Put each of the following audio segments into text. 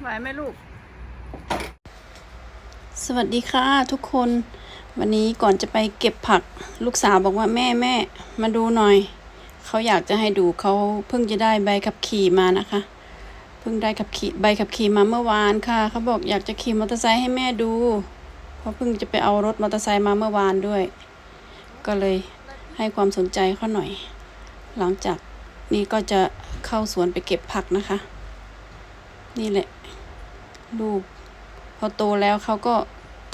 ไหวไหมลูก สวัสดีค่ะทุกคน วันนี้ก่อนจะไปเก็บผัก ลูกสาวบอกว่าแม่แม่มาดูหน่อย เขาอยากจะให้ดูเขาเพิ่งจะได้ใบขับขี่มานะคะ เพิ่งได้ขับขี่ใบขับขี่มาเมื่อวานค่ะ เขาบอกอยากจะขี่มอเตอร์ไซค์ให้แม่ดู เพราะเพิ่งจะไปเอารถมอเตอร์ไซค์มาเมื่อวานด้วย ก็เลยให้ความสนใจเขาหน่อย หลังจากนี้ก็จะเข้าสวนไปเก็บผักนะคะ นี่แหละ ลูกพอโตแล้วเขาก็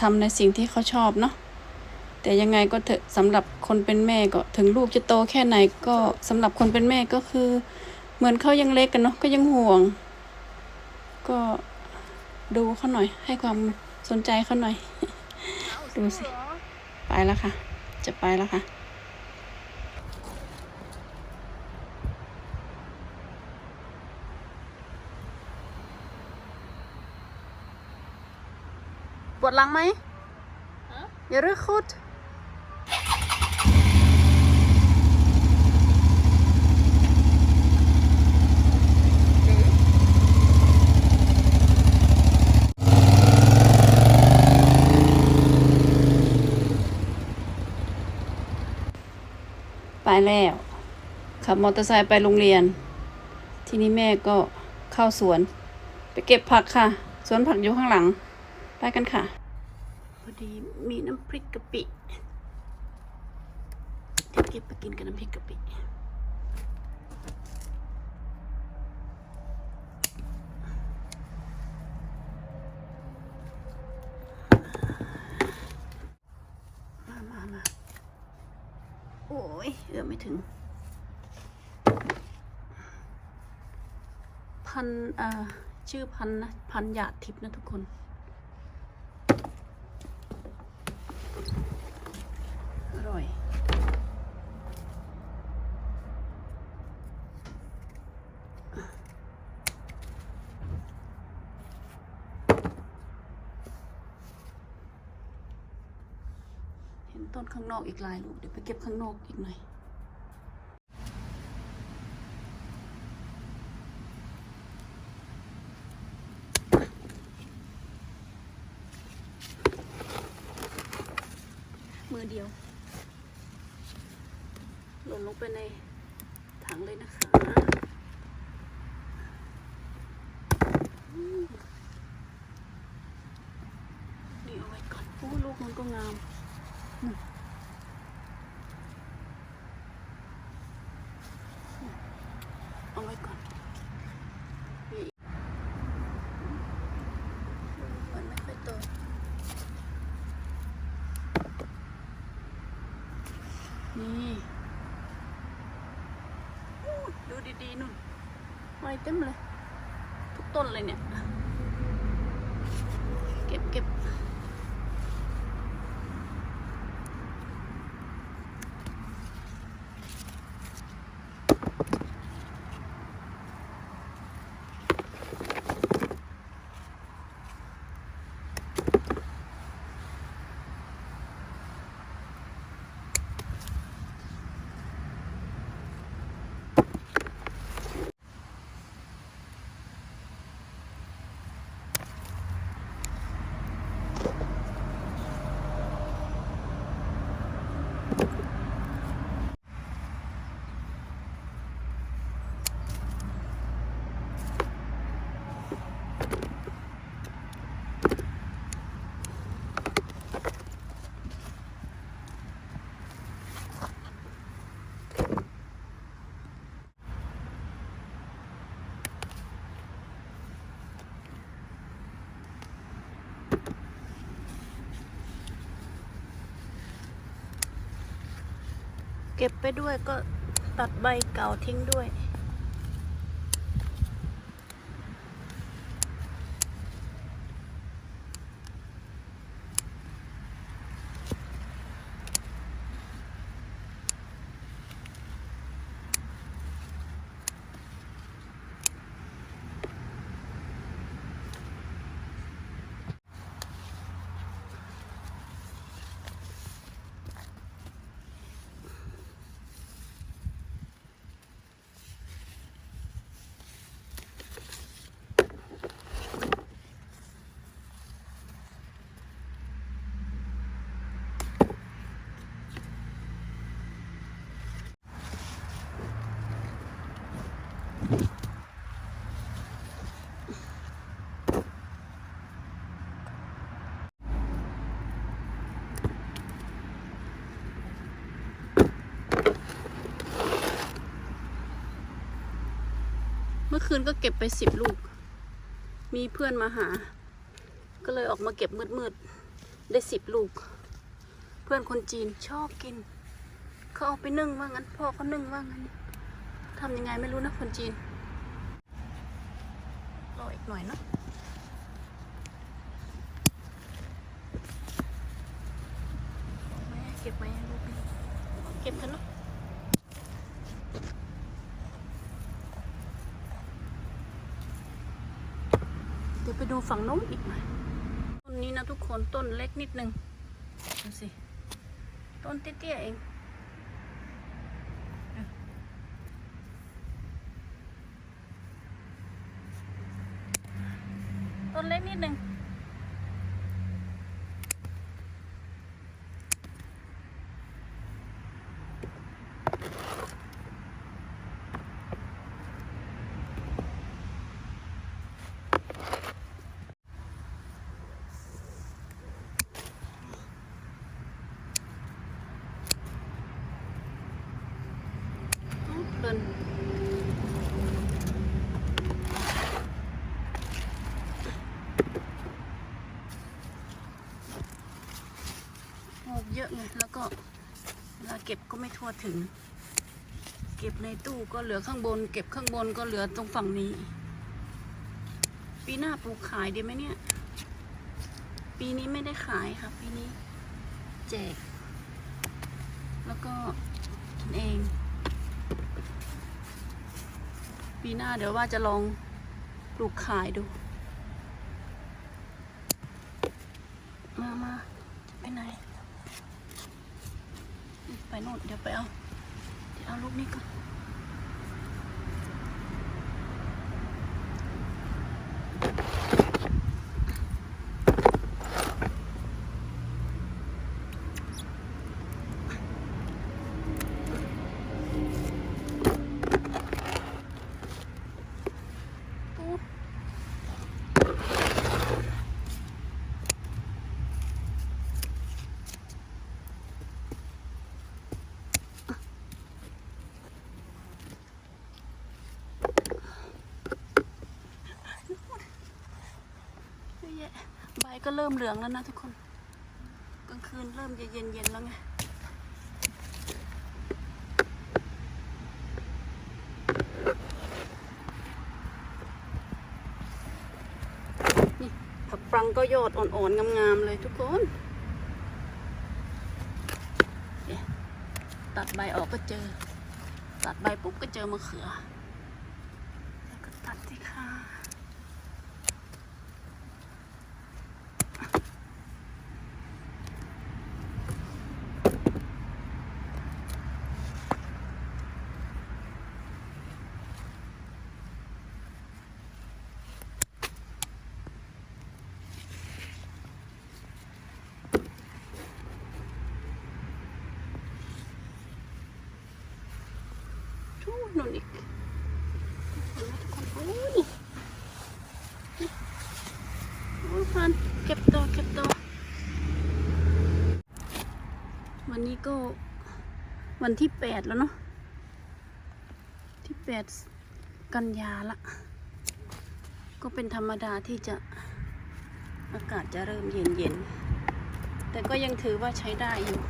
ทำในสิ่งที่เขาชอบเนาะแต่ยังไงก็เถอะสำหรับคนเป็นแม่ก็ถึงลูกจะโตแค่ไหนก็สำหรับคนเป็นแม่ก็คือ เหมือนเขายังเล็กกันเนาะก็ยังห่วง ก็ดูเขาหน่อย ให้ความสนใจเขาหน่อย ดูสิ ไปแล้วค่ะ จะไปแล้วค่ะ วดหลังไหมอย่ารึกคุดไปแล้วขับมอเตอร์ไซค์ไปโรงเรียน ทีนี้แม่ก็เข้าสวน ไปเก็บผักค่ะ สวนผักอยู่ข้างหลัง ไปกันค่ะ พอดีมีน้ำพริกกะปิเดี๋ยวเก็บไปกินกับน้ำพริกกะปิมามามาโอ้ยเอื้อไม่ถึง พันเอ่อชื่อพันนะ พันหยาดทิพย์นะทุกคน อร่อย เห็น ต้นข้างนอกอีกหลายลูกเดี๋ยวไปเก็บข้างนอกอีกหน่อยมือเดียว หล่นลงไปในถังเลยนะคะอืมนี่เอาไว้ก่อนโอ้ลูกมันก็งามอืมเอาไว้ก่อนนี่มันไม่ค่อยโต นี่อู้ดูดีๆนุ่นหอย เต็มเลย ทุกต้นเลยเนี่ย เก็บไปด้วยก็ตัดใบเก่าทิ้งด้วยื่อคืนก็เก็บไปสิบลูก มีเพื่อนมาหา ก็เลยออกมาเก็บมืดๆ ได้สิบลูก เพื่อนคนจีนชอบกิน เขาเอาไปนึ่งว่างั้น พ่อเขานึ่งว่างั้นทำยังไงไม่รู้นะคนจีน รออีกหน่อยเนาะเก็บไหมลูกเก็บกันเนาะ ไปดูฝั่งโน้นอีกหน่อยต้นนี้นะทุกคนต้นเล็กนิดนึงดูสิ ต้นเตี้ยๆเองต้นเล็กนิดนึง เพลิน งอกเยอะไงแล้วก็เวลาเก็บก็ไม่ทั่วถึง เก็บในตู้ก็เหลือข้างบน เก็บข้างบนก็เหลือตรงฝั่งนี้ ปีหน้าปลูกขายดีไหมเนี่ย ปีนี้ไม่ได้ขายค่ะ ปีนี้แจก แล้วก็กินเอง ปีหน้าเดี๋ยวว่าจะลองปลูกขายดู มามาจะไปไหน ไปโน่นเดี๋ยวไปเอา เดี๋ยวเอาลูกนี้ก่อน ก็เริ่มเหลืองแล้วนะทุกคน กลางคืนเริ่มจะเย็นๆแล้วไงนี่ผักปรังก็ยอดอ่อนๆ งามๆ เลยทุกคนตัดใบออกก็เจอ ตัดใบปุ๊บก็เจอมะเขือ แล้วก็ตัดสิค่ะทู นนอีกเห็นไหมทุกคนโอ้ยโอ้ยพันเก็บต่อเก็บต่อวันนี้ก็วันที่แปดแล้วเนาะที่แปดกันยาละ ก็เป็นธรรมดาที่จะอากาศจะเริ่มเย็นเย็นๆแต่ก็ยังถือว่าใช้ได้อยู่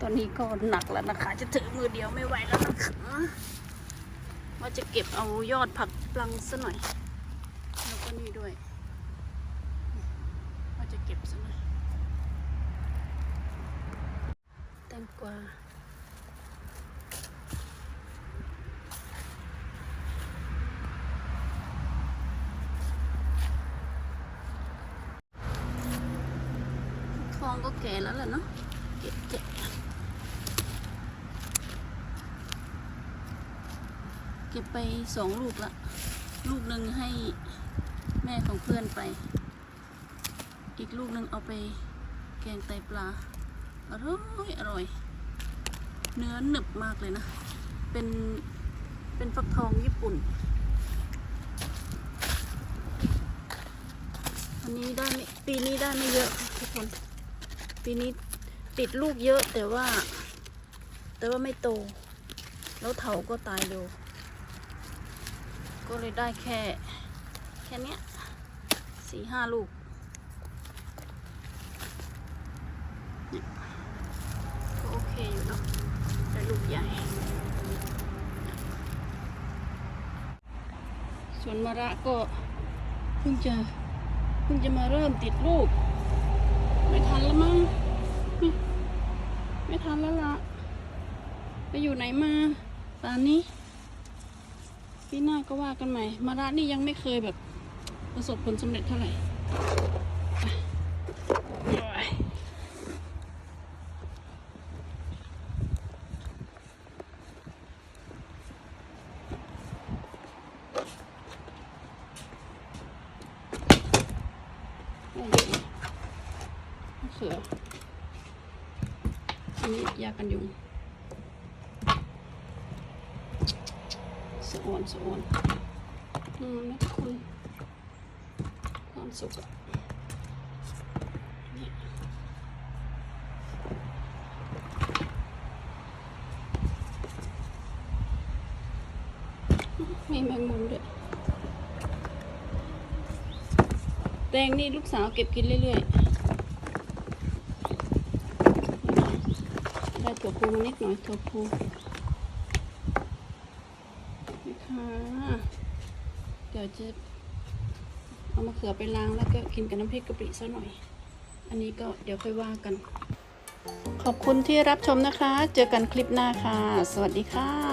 ตอนนี้ก็หนักแล้วนะคะ จะถือมือเดียวไม่ไหวแล้วนะคะ ว่าจะเก็บเอายอดผักปลังซะหน่อย แล้วก็นี่ด้วยว่าจะเก็บซะหน่อย แตงกวาคลองก็แก่แล้วแหละเนาะเก็บเก็บ ก็บไปสองลูกละ ลูกหนึ่งให้แม่ของเพื่อนไป อีกลูกหนึ่งเอาไปแกงไตปลา อร่อยอร่อย เนื้อหนึบมากเลยนะ เป็นเป็นฟักทองญี่ปุ่น อันนี้ได้ไม่ปีนี้ได้ไม่เยอะค่ะทุกคน ปีนี้ติดลูกเยอะแต่ว่า แต่ว่าไม่โต แล้วเถาก็ตายเร็ว ก็เลยได้แค่ แค่เนี้ยสี่ห้าลูกก็โอเคอยู่เนาะได้ลูกใหญ่ ส่วนมะระก็เพิ่งจะเพิ่งจะมาเริ่มติดลูก ไม่ทันแล้วมั้งไม่ไม่ทันแล้วล่ะ ไปอยู่ไหนมาตอนนี้ ปีหน้าก็ว่ากันใหม่ มาระนี่ยังไม่เคยแบบประสบผลสำเร็จเท่าไหร่ไปโอ้ยได้เยอะนะมะเขืออันนี้ยากันยุง สะออนสะออนอืมนะทุกคนความสุขอะมีแมงมุมด้วยแตงนี่ลูกสาวเก็บกินเรื่อยๆ ได้ถั่วพูนิดหน่อยถั่วพู เดี๋ยวจะเอามะเขือไปล้างแล้วก็กินกับน้ำพริกกะปิซะหน่อย อันนี้ก็เดี๋ยวค่อยว่ากัน ขอบคุณที่รับชมนะคะ เจอกันคลิปหน้าค่ะ สวัสดีค่ะ